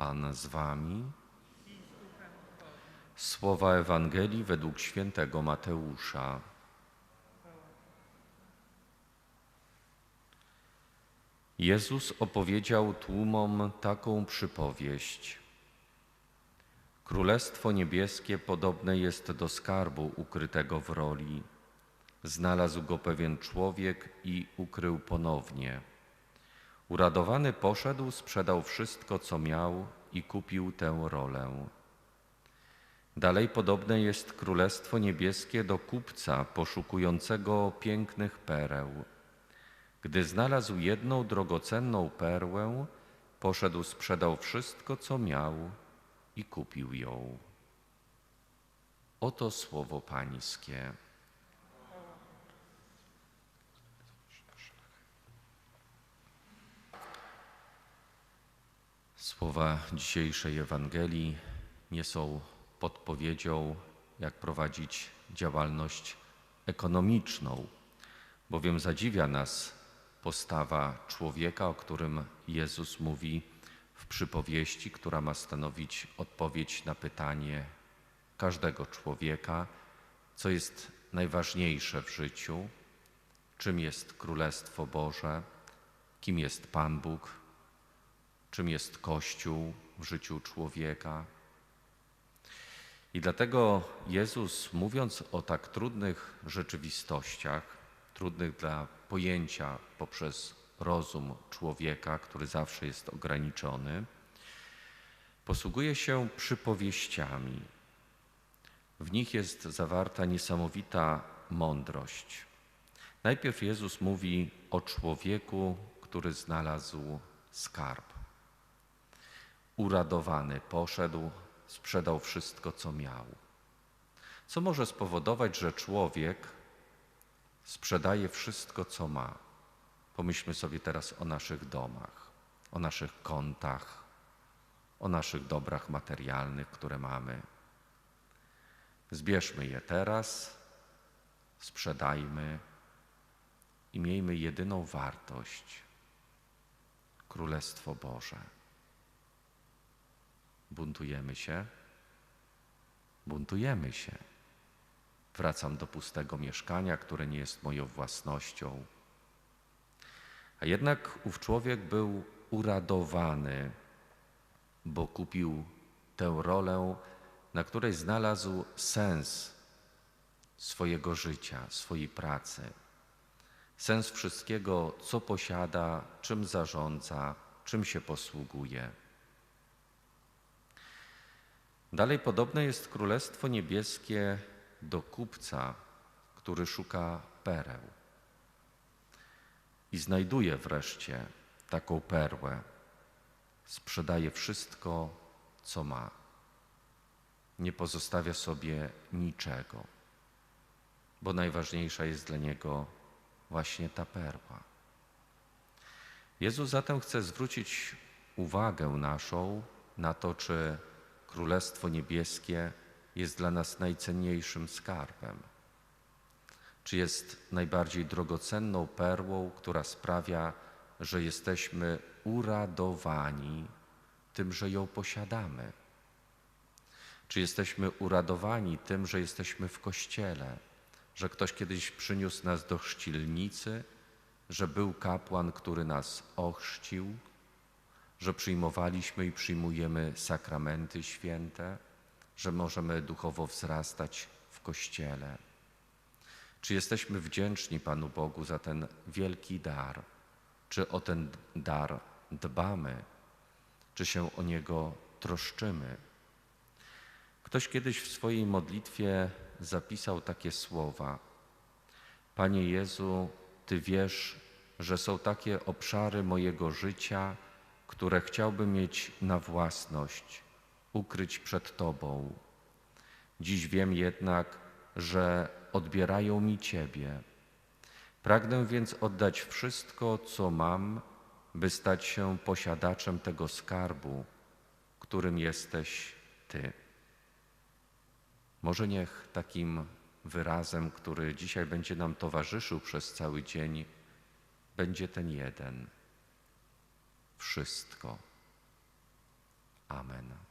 Pan z wami. Słowa Ewangelii według świętego Mateusza. Jezus opowiedział tłumom taką przypowieść. Królestwo niebieskie podobne jest do skarbu ukrytego w roli. Znalazł go pewien człowiek i ukrył ponownie. Uradowany poszedł, sprzedał wszystko, co miał i kupił tę rolę. Dalej podobne jest Królestwo Niebieskie do kupca poszukującego pięknych pereł. Gdy znalazł jedną drogocenną perłę, poszedł, sprzedał wszystko, co miał i kupił ją. Oto słowo Pańskie. Słowa dzisiejszej Ewangelii nie są podpowiedzią, jak prowadzić działalność ekonomiczną, bowiem zadziwia nas postawa człowieka, o którym Jezus mówi w przypowieści, która ma stanowić odpowiedź na pytanie każdego człowieka, co jest najważniejsze w życiu, czym jest Królestwo Boże, kim jest Pan Bóg, czym jest Kościół w życiu człowieka. I dlatego Jezus, mówiąc o tak trudnych rzeczywistościach, trudnych dla pojęcia poprzez rozum człowieka, który zawsze jest ograniczony, posługuje się przypowieściami. W nich jest zawarta niesamowita mądrość. Najpierw Jezus mówi o człowieku, który znalazł skarb. Uradowany poszedł, sprzedał wszystko, co miał. Co może spowodować, że człowiek sprzedaje wszystko, co ma? Pomyślmy sobie teraz o naszych domach, o naszych kontach, o naszych dobrach materialnych, które mamy. Zbierzmy je teraz, sprzedajmy i miejmy jedyną wartość Królestwo Boże. Buntujemy się? Buntujemy się. Wracam do pustego mieszkania, które nie jest moją własnością. A jednak ów człowiek był uradowany, bo kupił tę rolę, na której znalazł sens swojego życia, swojej pracy, sens wszystkiego, co posiada, czym zarządza, czym się posługuje. Dalej podobne jest Królestwo Niebieskie do kupca, który szuka pereł i znajduje wreszcie taką perłę. Sprzedaje wszystko, co ma. Nie pozostawia sobie niczego, bo najważniejsza jest dla niego właśnie ta perła. Jezus zatem chce zwrócić uwagę naszą na to, czy Królestwo Niebieskie jest dla nas najcenniejszym skarbem? Czy jest najbardziej drogocenną perłą, która sprawia, że jesteśmy uradowani tym, że ją posiadamy? Czy jesteśmy uradowani tym, że jesteśmy w kościele, że ktoś kiedyś przyniósł nas do chrzcilnicy, że był kapłan, który nas ochrzcił, że przyjmowaliśmy i przyjmujemy sakramenty święte, że możemy duchowo wzrastać w Kościele. Czy jesteśmy wdzięczni Panu Bogu za ten wielki dar? Czy o ten dar dbamy? Czy się o niego troszczymy? Ktoś kiedyś w swojej modlitwie zapisał takie słowa: Panie Jezu, Ty wiesz, że są takie obszary mojego życia, które chciałbym mieć na własność, ukryć przed Tobą. Dziś wiem jednak, że odbierają mi Ciebie. Pragnę więc oddać wszystko, co mam, by stać się posiadaczem tego skarbu, którym jesteś Ty. Może niech takim wyrazem, który dzisiaj będzie nam towarzyszył przez cały dzień, będzie ten jeden – wszystko. Amen.